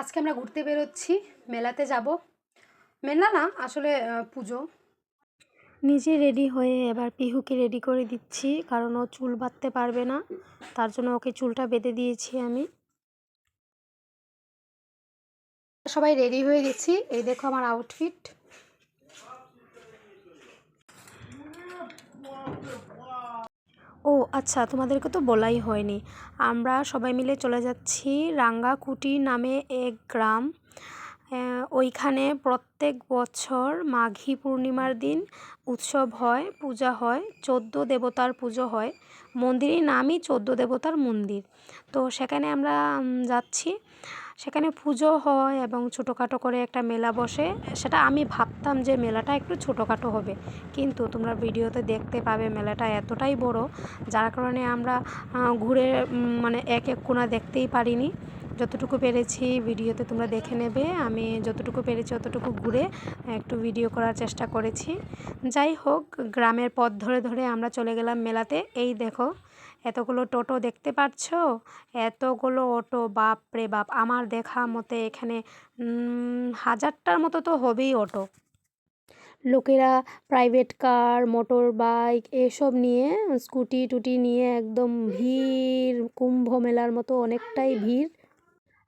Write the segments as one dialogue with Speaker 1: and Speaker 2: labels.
Speaker 1: আজকে আমরা ঘুরতে বেরোচ্ছি মেলাতে যাব। মেলা না আসলে পুজো। নিজে রেডি হয়ে এবার পিহুকে রেডি করে দিচ্ছি কারণ ও চুল বাঁধতে পারবে না তার জন্য ওকে চুলটা বেঁধে দিয়েছি আমি। সবাই রেডি হয়ে গেছি। এই দেখো আমার আউটফিট ও আচ্ছা তোমাদেরকে তো বলাই হয়নি। আমরা সবাই মিলে চলে যাচ্ছি রাঙ্গাকুটি নামে এক গ্রাম। ওইখানে প্রত্যেক বছর মাঘী পূর্ণিমার দিন উৎসব হয়, পূজা হয়, চোদ্দ দেবতার পুজো হয়। মন্দিরের নামই চোদ্দ দেবতার মন্দির। তো সেখানে আমরা যাচ্ছি। সেখানে পুজো হয় এবং ছোটোখাটো করে একটা মেলা বসে। সেটা আমি ভাবতাম যে মেলাটা একটু ছোটোখাটো হবে। কিন্তু তোমরা ভিডিওতে দেখতে পাবে মেলাটা এতটাই বড়। যার কারণে আমরা ঘুরে মানে এক এক কোণা দেখতেই পারিনি। যতটুকু পেরেছি ভিডিওতে তোমরা দেখে নেবে। আমি যতটুকু পেরেছি অতটুকু ঘুরে একটু ভিডিও করার চেষ্টা করেছি। যাই হোক, গ্রামের পথ ধরে ধরে আমরা চলে গেলাম মেলাতে। এই দেখো, এতগুলো টোটো দেখতে পাচ্ছ? এতগুলো অটো, বাপ রে বাপ। আমার দেখা মতে এখানে হাজারটার মতো তো হবেই অটো। লোকেরা প্রাইভেট কার মোটর বাইক এসব নিয়ে স্কুটি টুটি নিয়ে একদম ভিড়, কুম্ভ মেলার মতো অনেকটাই ভিড়।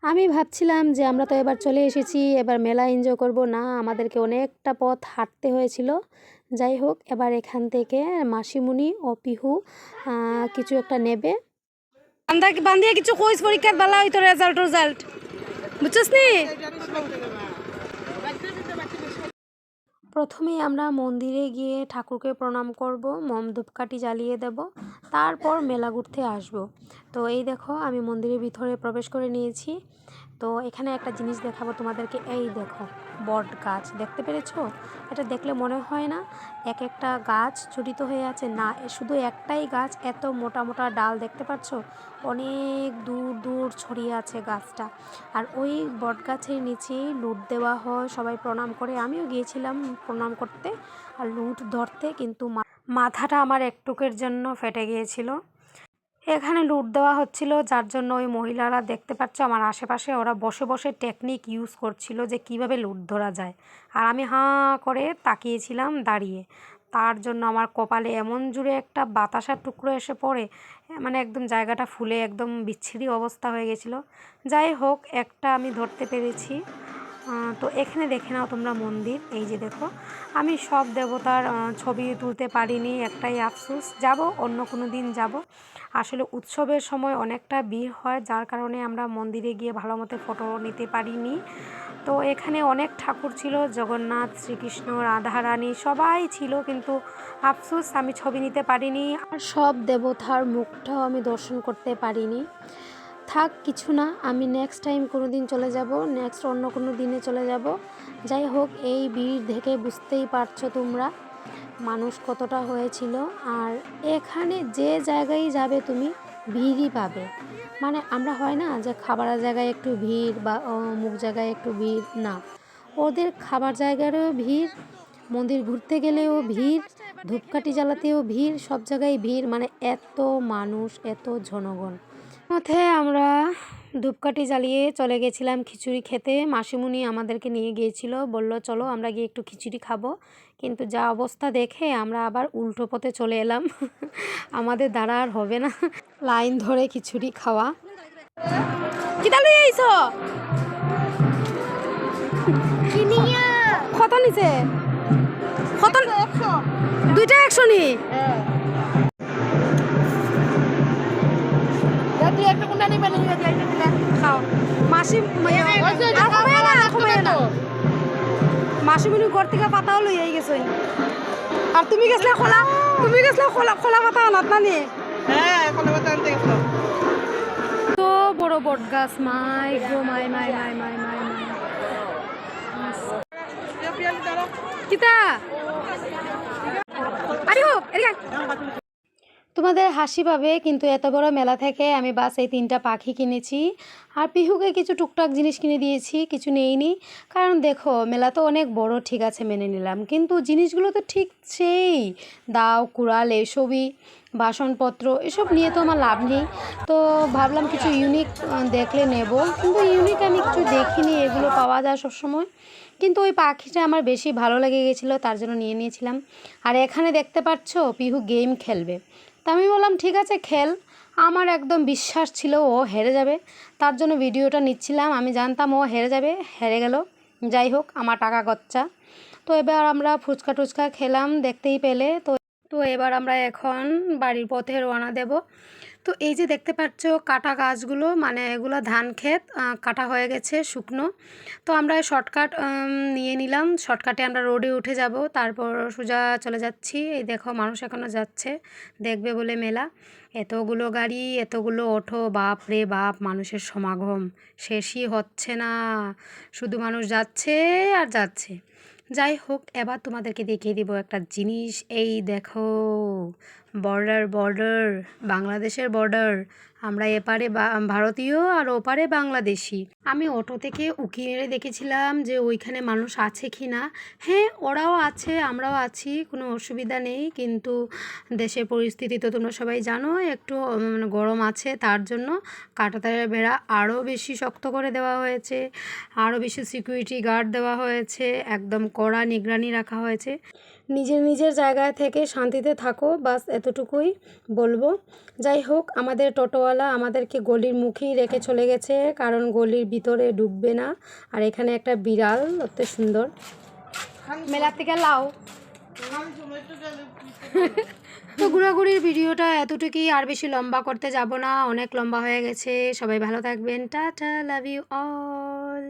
Speaker 1: আমি ভাবছিলাম যে আমরা তো এবার চলে এসেছি, এবার মেলা এনজয় করব। না, আমাদেরকে অনেকটা পথ হাঁটতে হয়েছিল। যাই হোক, এবার এখান থেকে মাসিমুনি ও পিহু কিছু একটা নেবে। বান্ধা বান্ধিয়ে কিছু কইস পরীক্ষার বেলা হইতো রেজাল্ট রেজাল্ট বুঝছিস নি? প্রথমেই আমরা মন্দিরে গিয়ে ঠাকুরকে প্রণাম করব, মম ধূপকাঠি জ্বালিয়ে দেব, তারপর মেলা ঘুরতে আসব। তো এই দেখো, আমি মন্দিরের ভিতরে প্রবেশ করে নিয়েছি। তো এখানে একটা জিনিস দেখাবো তোমাদেরকে। এই দেখো, বট গাছ, দেখতে পেরেছ? এটা দেখলে মনে হয় না এক একটা গাছ জড়িত হয়ে আছে। না শুধু একটাই গাছ, এত মোটা মোটা ডাল দেখতে পাচ্ছ? অনেক দূর দূর ছড়িয়ে আছে গাছটা। আর ওই বট গাছের নিচেই লুট দেওয়া হয়, সবাই প্রণাম করে। আমিও গিয়েছিলাম প্রণাম করতে আর লুট ধরতে, কিন্তু মাথাটা আমার একটুকের জন্য ফেটে গিয়েছিল। এখানে লুট দেওয়া হচ্ছিল, যার জন্য ওই মহিলারা দেখতে পাচ্ছ আমার আশেপাশে ওরা বসে বসে টেকনিক ইউজ করছিল যে কীভাবে লুট ধরা যায়। আর আমি হাঁ করে তাকিয়েছিলাম দাঁড়িয়ে। তার জন্য আমার কপালে এমন জুড়ে একটা বাতাসার টুকরো এসে পড়ে মানে একদম জায়গাটা ফুলে একদম বিচ্ছিরি অবস্থা হয়ে গেছিল। যাই হোক, একটা আমি ধরতে পেরেছি। তো এখানে দেখে নাও তোমরা মন্দির। এই যে দেখো, আমি সব দেবতার ছবি তুলতে পারিনি, একটাই আফসোস। যাব, অন্য কোনো দিন যাব। আসলে উৎসবের সময় অনেকটা ভিড় হয়, যার কারণে আমরা মন্দিরে গিয়ে ভালো মতো ফটো নিতে পারিনি। তো এখানে অনেক ঠাকুর ছিল, জগন্নাথ, শ্রীকৃষ্ণ, রাধারানী, সবাই ছিল, কিন্তু আফসোস, আমি ছবি নিতে পারিনি। আর সব দেবতার মুখটাও আমি দর্শন করতে পারিনি। থাক, কিছু না, আমি নেক্সট টাইম কোনো দিন চলে যাব নেক্সট অন্য কোনো দিনে চলে যাব। যাই হোক, এই ভিড় দেখে বুঝতেই পারছ তোমরা মানুষ কতটা হয়েছিল। আর এখানে যে জায়গায় যাবে তুমি, ভিড়ই পাবে। মানে আমরা হয় না যে খাবারের জায়গায় একটু ভিড় বা অমুক জায়গায় একটু ভিড়, না। ওদের খাবার জায়গারও ভিড়, মন্দির ঘুরতে গেলেও ভিড়, ধূপকাঠি জ্বালাতেও ভিড়, সব জায়গায় ভিড়। মানে এত মানুষ, এত জনগণ। মধ্যে আমরা ধূপকাঠি জ্বালিয়ে চলে গেছিলাম খিচুড়ি খেতে। মাসিমুনি আমাদেরকে নিয়ে গিয়েছিল বলল চলো আমরা গিয়ে একটু খিচুড়ি খাব। কিন্তু যা অবস্থা দেখে আমরা আবার উল্টো পথে চলে এলাম। আমাদের দ্বারা আর হবে না। লাইন ধরে খিচুড়ি খাওয়া। কিতা লই আইছ কত নিছে? কত দুইটা একশো নি? মাসি কমায় না মাসিমণি ঘর থেকে পাতাও লই গেছে। আর তুমি গেছলা খোলা তুমি গেছলা খোলা খোলা পাতা আনাত না নি?
Speaker 2: হ্যাঁ আনতে গেছিল।
Speaker 1: তো বড় বট গাছ মাই গো মাই মাই মাই মাই মাই মাই। কিতা? আরে হোক এদিকে। তোমাদের হাসি পাবে, কিন্তু এত বড় মেলা থেকে আমি বাস এই তিনটা পাখি কিনেছি। আর পিহুকে কিছু টুকটাক জিনিস কিনে দিয়েছি, কিছু নেইনি। কারণ দেখো, মেলা তো অনেক বড়, ঠিক আছে, মেনে নিলাম। কিন্তু জিনিসগুলো তো ঠিক সেই, দাও, কুড়াল, এসবই, বাসনপত্র, এসব নিয়ে তো আমার লাভ নেই। তো ভাবলাম কিছু ইউনিক দেখলে নেব। কিন্তু ইউনিক আমি কিছু দেখিনি, এগুলো পাওয়া যায় সবসময়। কিন্তু ওই পাখিটা আমার বেশি ভালো লেগে গেছিল, তার জন্য নিয়ে নিয়েছিলাম। আর এখানে দেখতে পাচ্ছ, পিহু গেম খেলবে। তা আমি বললাম, ঠিক আছে, খেল। আমার একদম বিশ্বাস ছিল ও হেরে যাবে। তার জন্য ভিডিওটা নিচ্ছিলাম। আমি জানতাম ও হেরে যাবে, হেরে গেল। যাই হোক, আমার টাকা গচ্চা তো এবার আমরা ফুচকা টুচকা খেলাম, দেখতেই পেলে। তো তো এবার আমরা এখন বাড়ির পথে রওনা দেব। তো এই যে দেখতে পাচ্ছ কাটা গাছগুলো মানে এগুলো ধান ক্ষেত কাটা হয়ে গেছে শুকনো। তো আমরা শর্টকাট নিয়ে নিলাম। শর্টকাটে আমরা রোডে উঠে যাব, তারপর সোজা চলে যাচ্ছি। এই দেখো মানুষ এখনও যাচ্ছে, দেখবে বলে মেলা। এতগুলো গাড়ি, এতগুলো অটো, বাপ রে বাপ, মানুষের সমাগম। শেষই হচ্ছে না। শুধু মানুষ যাচ্ছে আর যাচ্ছে। যাই হোক, এবার তোমাদেরকে দেখিয়ে দিব একটা জিনিস। এই দেখো বর্ডার বর্ডার বাংলাদেশের বর্ডার আমরা এপারে ভারতীয় আর ওপারে বাংলাদেশি। আমি অটো থেকে উকি মেরে দেখেছিলাম যে ওইখানে মানুষ আছে কি না হ্যাঁ ওরাও আছে, আমরাও আছি, কোনো অসুবিধা নেই, কিন্তু দেশের পরিস্থিতি তো তোমরা সবাই জানো, একটু মানে গরম আছে, তার জন্য কাঁটাতারের বেড়া আরও বেশি শক্ত করে দেওয়া হয়েছে, আরও বেশি সিকিউরিটি গার্ড দেওয়া হয়েছে, একদম কড়া নিগরানি রাখা হয়েছে। নিজের নিজের জায়গায় থেকে শান্তিতে থাকো, বাস এতটুকুই বলব। যাই হোক, আমাদের টোটোওয়ালা আমাদেরকে গলির মুখেই রেখে চলে গেছে, কারণ গলির ভিতরে ঢুকবে না। আর এখানে একটা বিড়াল, অত সুন্দর। মেলা থেকে লাও। তো ঘোরাঘুরির ভিডিওটা এতটুকুই, আর বেশি লম্বা করতে যাব না, অনেক লম্বা হয়ে গেছে। সবাই ভালো থাকবেন। Tata, love you all.